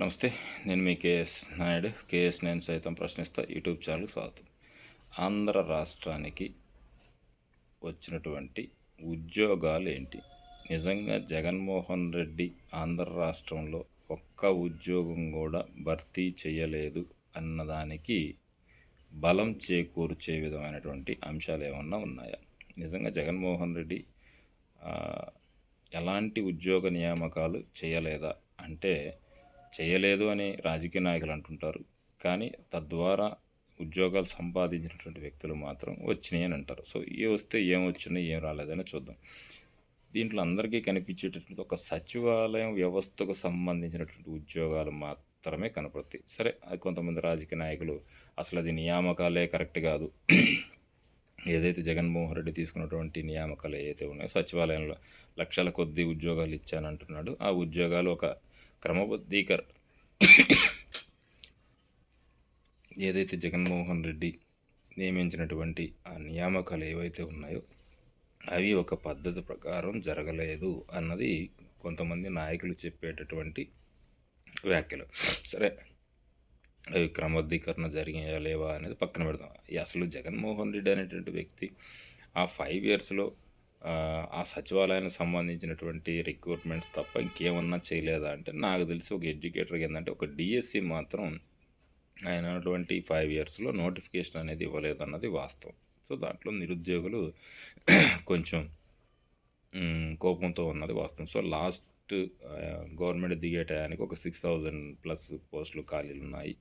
నమస్తే నేను మీ KS Naidu. KS నేను సైతం ప్రశ్నిస్తా. యూట్యూబ్ ఛానల్ స్వాగతం. ఆంధ్ర రాష్ట్రానికి వచ్చినటువంటి ఉద్యోగాలు ఏంటి? నిజంగా జగన్మోహన్ రెడ్డి ఆంధ్ర రాష్ట్రంలో ఒక్క ఉద్యోగం కూడా భర్తీ చేయలేదు అన్నదానికి బలం చేకూర్చే విధమైనటువంటి అంశాలు ఏమన్నా ఉన్నాయా? నిజంగా జగన్మోహన్ రెడ్డి ఎలాంటి ఉద్యోగ నియామకాలు చేయలేదా? అంటే చేయలేదు అని రాజకీయ నాయకులు అంటుంటారు. కానీ తద్వారా ఉద్యోగాలు సంపాదించినటువంటి వ్యక్తులు మాత్రం వచ్చినాయి అని అంటారు. సో ఏ వస్తే ఏం వచ్చినాయి ఏం రాలేదని చూద్దాం. దీంట్లో అందరికీ కనిపించేటటువంటి ఒక సచివాలయం వ్యవస్థకు సంబంధించినటువంటి ఉద్యోగాలు మాత్రమే కనపడతాయి. సరే కొంతమంది రాజకీయ నాయకులు అసలు అది నియామకాలే కరెక్ట్ కాదు. ఏదైతే జగన్మోహన్ రెడ్డి తీసుకున్నటువంటి నియామకాలు ఏవైతే ఉన్నాయో సచివాలయంలో లక్షల కొద్ది ఉద్యోగాలు ఇచ్చానంటున్నాడు. ఆ ఉద్యోగాలు ఒక క్రమబద్ధీకర ఏదైతే జగన్మోహన్ రెడ్డి నియమించినటువంటి ఆ నియామకాలు ఏవైతే ఉన్నాయో అవి ఒక పద్ధతి ప్రకారం జరగలేదు అన్నది కొంతమంది నాయకులు చెప్పేటటువంటి వ్యాఖ్యలు. సరే అవి క్రమబద్ధీకరణ జరిగాయా లేవా అనేది పక్కన పెడదాం. అసలు జగన్మోహన్ రెడ్డి అనేటువంటి వ్యక్తి ఆ ఫైవ్ ఇయర్స్లో ఆ సచివాలయానికి సంబంధించినటువంటి రిక్రూట్మెంట్స్ తప్ప ఇంకేమన్నా చేయలేదా? అంటే నాకు తెలిసి ఒక ఎడ్యుకేటర్కి ఏంటంటే ఒక డిఎస్సి మాత్రం ఆయన ఉన్నటువంటి ఫైవ్ ఇయర్స్లో నోటిఫికేషన్ అనేది ఇవ్వలేదు అన్నది వాస్తవం. సో దాంట్లో నిరుద్యోగులు కొంచెం కోపంతో ఉన్నది వాస్తవం. సో లాస్ట్ గవర్నమెంట్ దిగే టయానికి ఒక సిక్స్ థౌజండ్ ప్లస్ పోస్టులు ఖాళీలు ఉన్నాయి.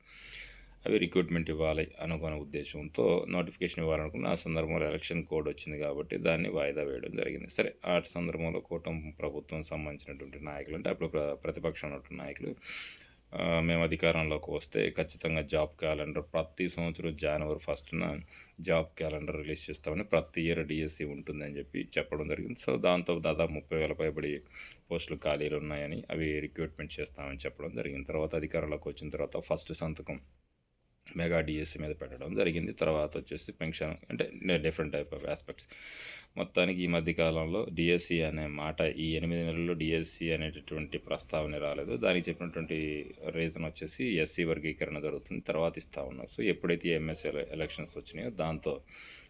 అవి రిక్రూట్మెంట్ ఇవ్వాలి అనుకున్న ఉద్దేశంతో నోటిఫికేషన్ ఇవ్వాలనుకున్న ఆ సందర్భంలో ఎలక్షన్ కోడ్ వచ్చింది కాబట్టి దాన్ని వాయిదా వేయడం జరిగింది. సరే ఆ సందర్భంలో కూటమి ప్రభుత్వం సంబంధించినటువంటి నాయకులు అంటే అప్పుడు ప్ర- ప్రతిపక్షం ఉన్నటువంటి నాయకులు మేము అధికారంలోకి వస్తే ఖచ్చితంగా జాబ్ క్యాలెండర్ ప్రతి సంవత్సరం జనవరి ఫస్ట్న జాబ్ క్యాలెండర్ రిలీజ్ చేస్తామని ప్రతి ఇయర్ డిఎస్సి ఉంటుందని చెప్పి చెప్పడం జరిగింది. సో దాంతో దాదాపు ముప్పై వేల పైబడి పోస్టులు ఖాళీలు ఉన్నాయని అవి రిక్రూట్మెంట్ చేస్తామని చెప్పడం జరిగింది. తర్వాత అధికారంలోకి వచ్చిన తర్వాత ఫస్ట్ సంతకం మెగా డిఎస్సి మీద పెట్టడం జరిగింది. తర్వాత వచ్చేసి పెన్షన్ అంటే డిఫరెంట్ టైప్ ఆఫ్ ఆస్పెక్ట్స్ మొత్తానికి ఈ మధ్య కాలంలో డిఎస్సి అనే మాట ఈ ఎనిమిది నెలల్లో డిఎస్సి అనేటటువంటి ప్రస్తావన రాలేదు. దానికి చెప్పినటువంటి రీజన్ వచ్చేసి ఎస్సీ వర్గీకరణ జరుగుతుంది. తర్వాత ఇస్తా ఉన్నారు. సో ఎప్పుడైతే ఎంఎస్ఎల్ ఎలక్షన్స్ వచ్చినాయో దాంతో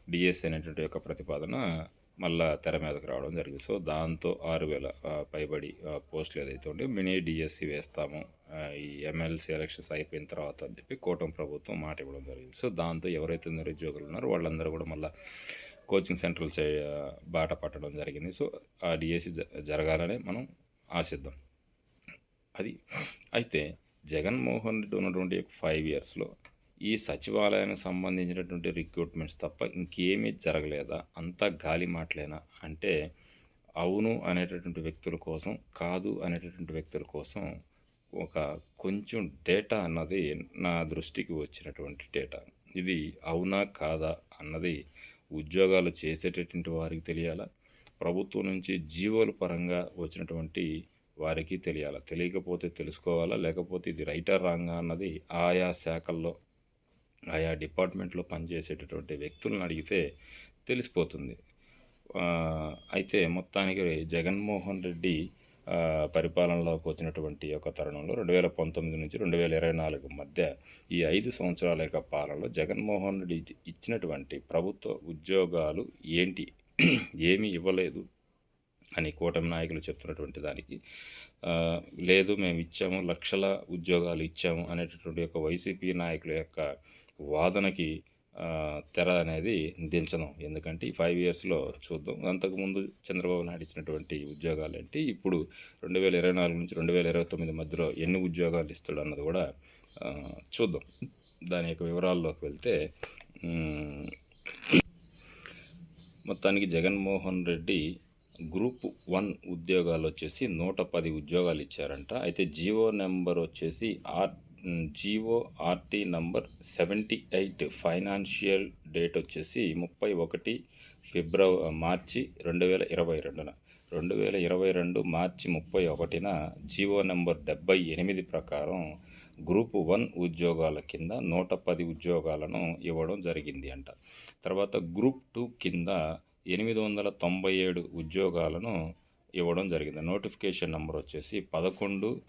డిఎస్సి అనేటువంటి యొక్క ప్రతిపాదన మళ్ళా తెర మీదకి రావడం జరిగింది. సో దాంతో ఆరు వేల పైబడి పోస్టులు ఏదైతే ఉంటే మినీ డిఎస్సి వేస్తాము. ఈ ఎమ్మెల్సీ ఎలక్షన్స్ అయిపోయిన తర్వాత అని చెప్పి కూటమి ప్రభుత్వం మాట ఇవ్వడం జరిగింది. సో దాంతో ఎవరైతే నిరుద్యోగులు ఉన్నారో వాళ్ళందరూ కూడా మళ్ళీ కోచింగ్ సెంటర్లు చే బాట పట్టడం జరిగింది. సో ఆ డిఎస్సి జరగాలని మనం ఆశిద్దాం. అది అయితే జగన్మోహన్ రెడ్డి ఉన్నటువంటి ఫైవ్ ఇయర్స్లో ఈ సచివాలయానికి సంబంధించినటువంటి రిక్రూట్మెంట్స్ తప్ప ఇంకేమీ జరగలేదా? అంతా గాలి మాటలేనా? అంటే అవును అనేటటువంటి వ్యక్తుల కోసం కాదు అనేటటువంటి వ్యక్తుల కోసం ఒక కొంచెం డేటా అన్నది నా దృష్టికి వచ్చినటువంటి డేటా ఇది అవునా కాదా అన్నది ఉద్యోగాలు చేసేటటువంటి వారికి తెలియాలా? ప్రభుత్వం నుంచి జీవోల పరంగా వచ్చినటువంటి వారికి తెలియాలా? తెలియకపోతే తెలుసుకోవాలా? లేకపోతే ఇది రైటర్ రాంగా అన్నది ఆయా శాఖల్లో ఆయా డిపార్ట్మెంట్లో పనిచేసేటటువంటి వ్యక్తులను అడిగితే తెలిసిపోతుంది. అయితే మొత్తానికి జగన్మోహన్ రెడ్డి పరిపాలనలోకి వచ్చినటువంటి ఒక తరుణంలో రెండు వేల పంతొమ్మిది నుంచి రెండు వేల ఇరవై నాలుగు మధ్య ఈ ఐదు సంవత్సరాల యొక్క పాలనలో జగన్మోహన్ రెడ్డి ఇచ్చినటువంటి ప్రభుత్వ ఉద్యోగాలు ఏంటి? ఏమీ ఇవ్వలేదు అని కూటమి నాయకులు చెప్తున్నటువంటి దానికి లేదు మేము ఇచ్చాము లక్షల ఉద్యోగాలు ఇచ్చాము అనేటటువంటి యొక్క వైసీపీ నాయకుల యొక్క వాదనకి తెర అనేది దించడం ఎందుకంటే ఈ ఫైవ్ ఇయర్స్లో చూద్దాం. అంతకుముందు చంద్రబాబు నాయుడు ఇచ్చినటువంటి ఉద్యోగాలు ఏంటి ఇప్పుడు రెండు వేల ఇరవై నాలుగు నుంచి రెండు వేల ఇరవై తొమ్మిది మధ్యలో ఎన్ని ఉద్యోగాలు ఇస్తాడు అన్నది కూడా చూద్దాం. దాని యొక్క వివరాల్లోకి వెళ్తే మొత్తానికి జగన్మోహన్ రెడ్డి గ్రూప్ వన్ ఉద్యోగాలు వచ్చేసి నూట పది ఉద్యోగాలు ఇచ్చారంట. అయితే జీవో నెంబర్ వచ్చేసి R GORT RT number seventy eight financial date వచ్చేసి ముప్పై ఒకటి ఫిబ్రవరి మార్చి రెండు వేల ఇరవై రెండున. రెండు వేల ఇరవై రెండు మార్చి ముప్పై ఒకటిన జివో నెంబర్ డెబ్బై ఎనిమిది ప్రకారం గ్రూప్ వన్ ఉద్యోగాల కింద నూట పది ఉద్యోగాలను ఇవ్వడం జరిగింది అంట. తర్వాత గ్రూప్ టూ కింద ఎనిమిది వందల తొంభై ఏడు ఉద్యోగాలను ఇవ్వడం జరిగింది. నోటిఫికేషన్ నెంబర్ వచ్చేసి పదకొండు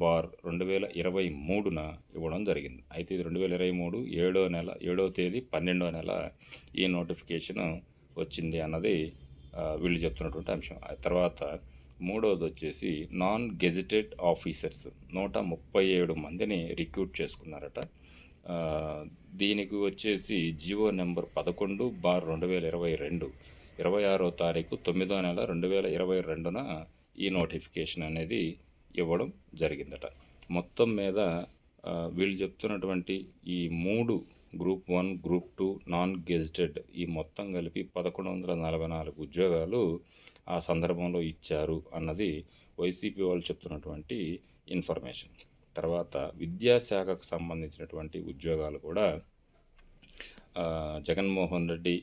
బార్ రెండు వేల ఇరవై మూడున ఇవ్వడం జరిగింది. అయితే ఇది రెండు వేల ఇరవై మూడు ఏడో నెల ఏడో తేదీ పన్నెండో నెల ఈ నోటిఫికేషన్ వచ్చింది అన్నది వీళ్ళు చెప్తున్నటువంటి అంశం. ఆ తర్వాత మూడవది వచ్చేసి నాన్ గెజిటెడ్ ఆఫీసర్స్ నూట ముప్పై ఏడు మందిని రిక్రూట్ చేసుకున్నారట. దీనికి వచ్చేసి జియో నెంబర్ పదకొండు బార్ రెండు వేల ఇరవై రెండు ఇరవై ఆరో తారీఖు తొమ్మిదో నెల రెండు వేల ఇరవై రెండున ఈ నోటిఫికేషన్ అనేది ఇవ్వడం జరిగిందట. మొత్తం మీద వీళ్ళు చెప్తున్నటువంటి ఈ మూడు group one group two non gazetted ఈ మొత్తం కలిపి పదకొండు వందల నలభై నాలుగు ఉద్యోగాలు ఆ సందర్భంలో ఇచ్చారు అన్నది వైసీపీ వాళ్ళు చెప్తున్నటువంటి ఇన్ఫర్మేషన్. తర్వాత విద్యాశాఖకు సంబంధించినటువంటి ఉద్యోగాలు కూడా జగన్మోహన్ రెడ్డి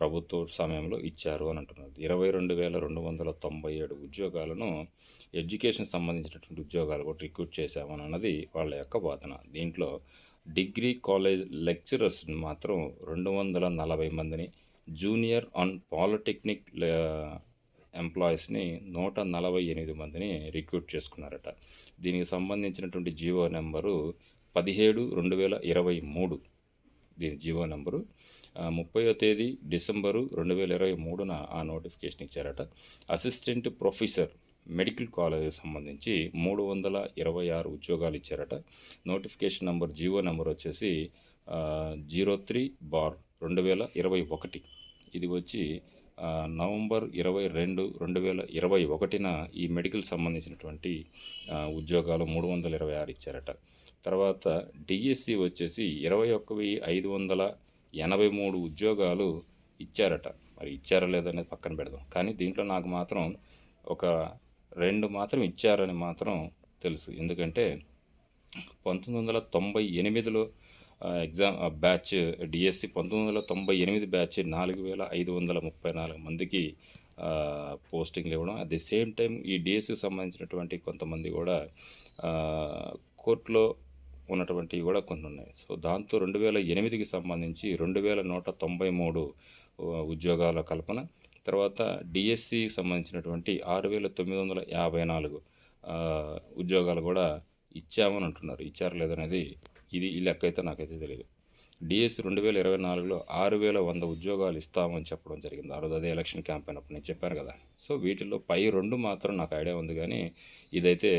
ప్రభుత్వ సమయంలో ఇచ్చారు అని అంటున్నారు. ఇరవై రెండు వేల రెండు వందల తొంభై ఏడు ఉద్యోగాలను ఎడ్యుకేషన్ సంబంధించినటువంటి ఉద్యోగాలు కూడా రిక్రూట్ చేశామని అన్నది వాళ్ళ యొక్క వాదన. దీంట్లో డిగ్రీ కాలేజ్ లెక్చరర్స్ మాత్రం రెండు వందల నలభై మందిని జూనియర్ అండ్ పాలిటెక్నిక్ ఎంప్లాయీస్ని నూట నలభై ఎనిమిది మందిని రిక్రూట్ చేసుకున్నారట. దీనికి సంబంధించినటువంటి జీవో నెంబరు పదిహేడు రెండు వేల ఇరవై మూడు. దీని జీవో నెంబరు ముప్పయో తేదీ డిసెంబరు రెండు వేల ఇరవై మూడున ఆ నోటిఫికేషన్ ఇచ్చారట. అసిస్టెంట్ ప్రొఫెసర్ మెడికల్ కాలేజీకి సంబంధించి మూడు వందల ఇరవై ఆరు ఉద్యోగాలు ఇచ్చారట. నోటిఫికేషన్ నెంబర్ జీవో నెంబర్ వచ్చేసి జీరో త్రీ బార్ రెండు వేల ఇరవై ఒకటి. ఇది వచ్చి నవంబర్ ఇరవై రెండు రెండు వేల ఇరవై ఒకటిన ఈ మెడికల్ సంబంధించినటువంటి ఉద్యోగాలు మూడు వందల ఇరవై ఆరు ఇచ్చారట. తర్వాత డిఎస్సి వచ్చేసి ఇరవై ఒక్క వెయ్యి ఐదు వందల ఎనభై మూడు ఉద్యోగాలు ఇచ్చారట. మరి ఇచ్చారా లేదనేది పక్కన పెడదాం. కానీ దీంట్లో నాకు మాత్రం ఒక రెండు మాత్రం ఇచ్చారని మాత్రం తెలుసు. ఎందుకంటే పంతొమ్మిది వందల తొంభై ఎనిమిదిలో ఎగ్జామ్ ఆ, బ్యాచ్ డిఎస్సి పంతొమ్మిది వందల తొంభై ఎనిమిది బ్యాచ్ నాలుగు వేల ఐదు వందల ముప్పై నాలుగు మందికి పోస్టింగ్లు ఇవ్వడం. అట్ ది సేమ్ టైం ఈ డిఎస్సికి సంబంధించినటువంటి కొంతమంది కూడా కోర్టులో ఉన్నటువంటివి కూడా కొన్ని ఉన్నాయి సో దాంతో రెండు వేల ఎనిమిదికి సంబంధించి రెండు వేల నూట తొంభై మూడు ఉద్యోగాల కల్పన తర్వాత డిఎస్సికి సంబంధించినటువంటి ఆరు వేల తొమ్మిది వందల యాభై నాలుగు ఉద్యోగాలు కూడా ఇచ్చామని అంటున్నారు. ఇచ్చారు లేదనేది ఇది ఈ లెక్క అయితే నాకైతే తెలియదు డిఎస్సి రెండు వేల ఇరవై నాలుగులో ఆరు వేల వంద ఉద్యోగాలు ఇస్తామని చెప్పడం జరిగింది. ఆ రోజు అదే ఎలక్షన్ క్యాంపెయిన్ అప్పుడు నేను చెప్పాను కదా. సో వీటిల్లో పై రెండు మాత్రం నాకు ఐడియా ఉంది కానీ ఇదైతే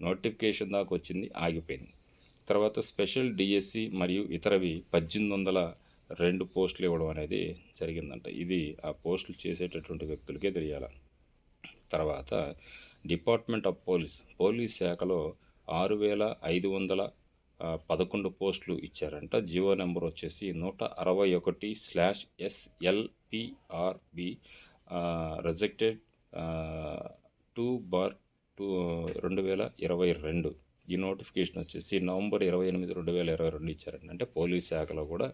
నోటిఫికేషన్ దాకా వచ్చింది ఆగిపోయింది. తర్వాత స్పెషల్ డిఎస్సి మరియు ఇతరవి పద్దెనిమిది వందల రెండు పోస్టులు ఇవ్వడం అనేది జరిగిందంట. ఇది ఆ పోస్టులు చేసేటటువంటి వ్యక్తులకే తెలియాల. తర్వాత డిపార్ట్మెంట్ ఆఫ్ పోలీస్ పోలీస్ శాఖలో ఆరు వేల ఐదు వందల పదకొండు పోస్టులు ఇచ్చారంట. జీవో నెంబర్ వచ్చేసి నూట అరవై ఒకటి slash SLPRB rejected two bar two రెండు వేల ఇరవై రెండు. ఈ నోటిఫికేషన్ వచ్చేసి నవంబర్ ఇరవై ఎనిమిది రెండు వేల ఇరవై రెండు ఇచ్చారండి. అంటే పోలీస్ శాఖలో కూడా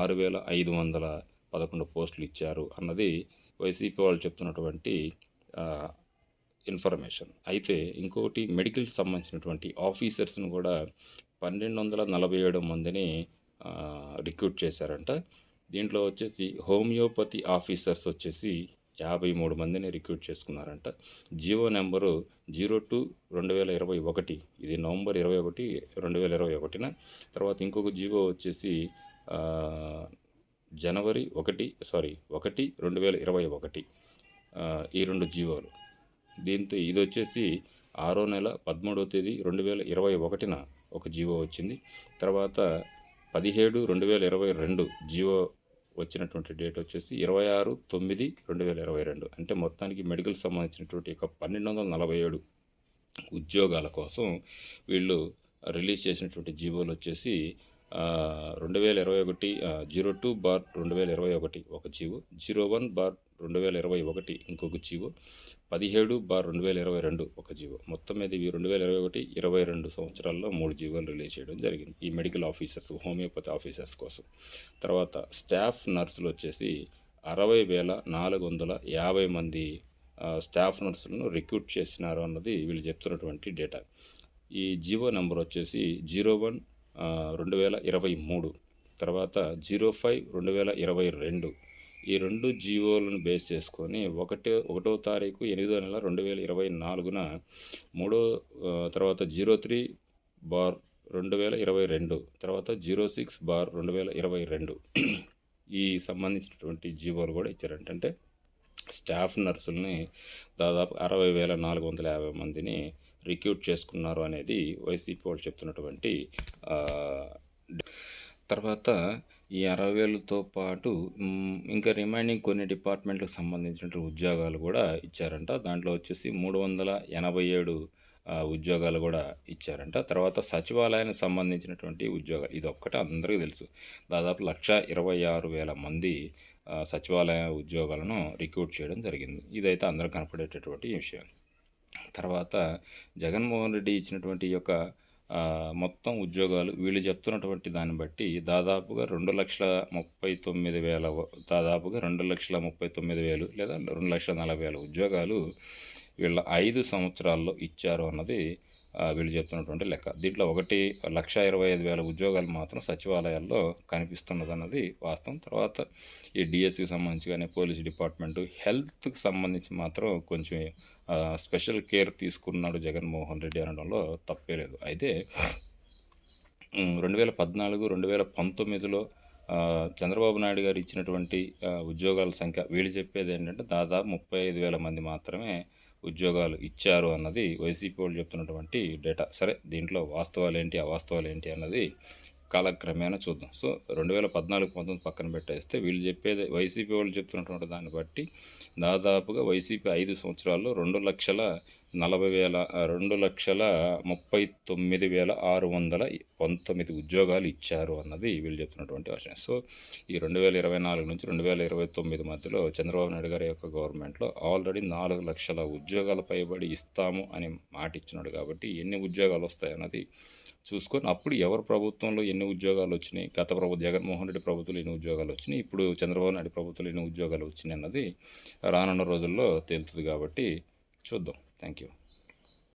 ఆరు వేల ఐదు వందల పదకొండు పోస్టులు ఇచ్చారు అన్నది వైసీపీ వాళ్ళు చెప్తున్నటువంటి ఇన్ఫర్మేషన్. అయితే ఇంకొకటి మెడికల్ సంబంధించినటువంటి ఆఫీసర్స్ని కూడా పన్నెండు వందల నలభై ఏడు మందిని రిక్రూట్ చేశారంట. దీంట్లో వచ్చేసి హోమియోపతి ఆఫీసర్స్ వచ్చేసి యాభై మూడు మందిని రిక్రూట్ చేసుకున్నారంట. జియో నెంబరు జీరో టూ రెండు వేల ఇరవై ఒకటి. ఇది నవంబర్ ఇరవై ఒకటి రెండు వేల ఇరవై ఒకటిన. తర్వాత ఇంకొక జియో వచ్చేసి జనవరి ఒకటి సారీ ఒకటి రెండు వేల ఇరవై ఒకటి. ఈ రెండు జీవోలు దీంతో ఇది వచ్చేసి ఆరో నెల పదమూడవ తేదీ రెండు వేల ఇరవై ఒకటిన ఒక జీవో వచ్చింది. తర్వాత పదిహేడు రెండు వేల ఇరవై రెండు జీవో వచ్చినటువంటి డేట్ వచ్చేసి ఇరవై ఆరు తొమ్మిది రెండు వేల ఇరవై రెండు. అంటే మొత్తానికి మెడికల్ సంబంధించినటువంటి ఒక పన్నెండు వందల నలభై ఏడు ఉద్యోగాల కోసం వీళ్ళు రిలీజ్ చేసినటువంటి జీవోలు వచ్చేసి రెండు వేల ఇరవై ఒకటి జీరో టూ బార్ రెండు వేల ఇరవై ఒకటి ఒక జీవో. జీరో వన్ బార్ రెండు వేల ఇరవై ఒకటి ఇంకొక జీవో. పదిహేడు బార్ రెండు వేల ఇరవై రెండు ఒక జీవో. మొత్తం మీద ఇవి రెండు వేల ఇరవై ఒకటి ఇరవై రెండు సంవత్సరాల్లో మూడు జీవోలు రిలీజ్ చేయడం జరిగింది. ఈ మెడికల్ ఆఫీసర్స్ హోమియోపతి ఆఫీసర్స్ కోసం. తర్వాత స్టాఫ్ నర్సులు వచ్చేసి అరవై వేల నాలుగు వందల యాభై మంది స్టాఫ్ నర్సులను రిక్రూట్ చేసినారు అన్నది వీళ్ళు చెప్తున్నటువంటి డేటా. ఈ జీవో నెంబర్ వచ్చేసి జీరో వన్ రెండు వేల ఇరవై మూడు. తర్వాత జీరో ఫైవ్ రెండు వేల ఇరవై రెండు. ఈ రెండు జీవోలను బేస్ చేసుకొని ఒకటి ఒకటో తారీఖు ఎనిమిదో నెల రెండు వేల ఇరవై నాలుగున మూడో తర్వాత జీరో త్రీ బార్ రెండు వేల ఇరవై రెండు. తర్వాత జీరో సిక్స్ బార్ రెండు వేల ఇరవై రెండు. ఈ సంబంధించినటువంటి జీవోలు కూడా ఇచ్చారంటే. అంటే స్టాఫ్ నర్సుల్ని దాదాపు అరవై వేల నాలుగు వందల యాభై మందిని రిక్యూట్ చేసుకున్నారు అనేది వైసీపీ వాళ్ళు చెప్తున్నటువంటి తర్వాత ఈ అరవై వేలతో పాటు ఇంకా రిమైనింగ్ కొన్ని డిపార్ట్మెంట్లకు సంబంధించిన ఉద్యోగాలు కూడా ఇచ్చారంట. దాంట్లో వచ్చేసి మూడు వందల ఎనభై ఏడు ఉద్యోగాలు కూడా ఇచ్చారంట. తర్వాత సచివాలయానికి సంబంధించినటువంటి ఉద్యోగాలు ఇది ఒక్కటే అందరికీ తెలుసు. దాదాపు లక్ష ఇరవై ఆరు వేల మంది సచివాలయ ఉద్యోగాలను రిక్రూట్ చేయడం జరిగింది. ఇదైతే అందరూ కనపడేటటువంటి విషయం తర్వాత జగన్మోహన్ రెడ్డి ఇచ్చినటువంటి యొక్క మొత్తం ఉద్యోగాలు వీళ్ళు చెప్తున్నటువంటి దాన్ని బట్టి దాదాపుగా రెండు లక్షల ముప్పై తొమ్మిది వేల దాదాపుగా రెండు లక్షల ముప్పై తొమ్మిది వేలు లేదా రెండు లక్షల నలభై వేల ఉద్యోగాలు వీళ్ళ ఐదు సంవత్సరాల్లో ఇచ్చారు అన్నది వీళ్ళు చెప్తున్నటువంటి లెక్క. దీంట్లో ఒకటి లక్ష ఇరవై ఐదు వేల ఉద్యోగాలు మాత్రం సచివాలయాల్లో కనిపిస్తున్నది అన్నది వాస్తవం. తర్వాత ఈ డిఎస్సికి సంబంధించి కానీ పోలీస్ డిపార్ట్మెంటు హెల్త్కి సంబంధించి మాత్రం కొంచెం స్పెషల్ కేర్ తీసుకున్నాడు జగన్మోహన్ రెడ్డి అనడంలో తప్పే లేదు. అయితే రెండు వేల పద్నాలుగు రెండు వేల పంతొమ్మిదిలో చంద్రబాబు నాయుడు గారు ఇచ్చినటువంటి ఉద్యోగాల సంఖ్య వీళ్ళు చెప్పేది ఏంటంటే దాదాపు ముప్పై ఐదు వేల మంది మాత్రమే ఉద్యోగాలు ఇచ్చారు అన్నది వైసీపీ వాళ్ళు చెప్తున్నటువంటి డేటా. సరే దీంట్లో వాస్తవాలు ఏంటి అవాస్తవాలు ఏంటి అన్నది కాలక్రమేణా చూద్దాం. సో రెండు వేల పద్నాలుగు పంతొమ్మిది పక్కన పెట్టేస్తే వీళ్ళు చెప్పేది వైసీపీ వాళ్ళు చెప్తున్నటువంటి దాన్ని బట్టి దాదాపుగా వైసీపీ ఐదు సంవత్సరాల్లో రెండు లక్షల నలభై వేల రెండు లక్షల ముప్పై తొమ్మిది వేల ఆరు వందల పంతొమ్మిది ఉద్యోగాలు ఇచ్చారు అన్నది వీళ్ళు చెప్తున్నటువంటి విషయం సో ఈ రెండు వేల ఇరవై నాలుగు నుంచి రెండు వేల ఇరవై తొమ్మిది మధ్యలో చంద్రబాబు నాయుడు గారి యొక్క గవర్నమెంట్లో ఆల్రెడీ నాలుగు లక్షల ఉద్యోగాల పైబడి ఇస్తాము అని మాట ఇచ్చినాడు కాబట్టి ఎన్ని ఉద్యోగాలు వస్తాయన్నది చూసుకొని అప్పుడు ఎవరు ప్రభుత్వంలో ఎన్ని ఉద్యోగాలు వచ్చినాయి? గత ప్రభుత్వం జగన్మోహన్ రెడ్డి ప్రభుత్వంలో ఎన్ని ఉద్యోగాలు వచ్చినాయి? ఇప్పుడు చంద్రబాబు నాయుడు ప్రభుత్వంలో ఎన్ని ఉద్యోగాలు వచ్చినాయి అన్నది రానున్న రోజుల్లో తేలుతుంది కాబట్టి చూద్దాం. Thank you.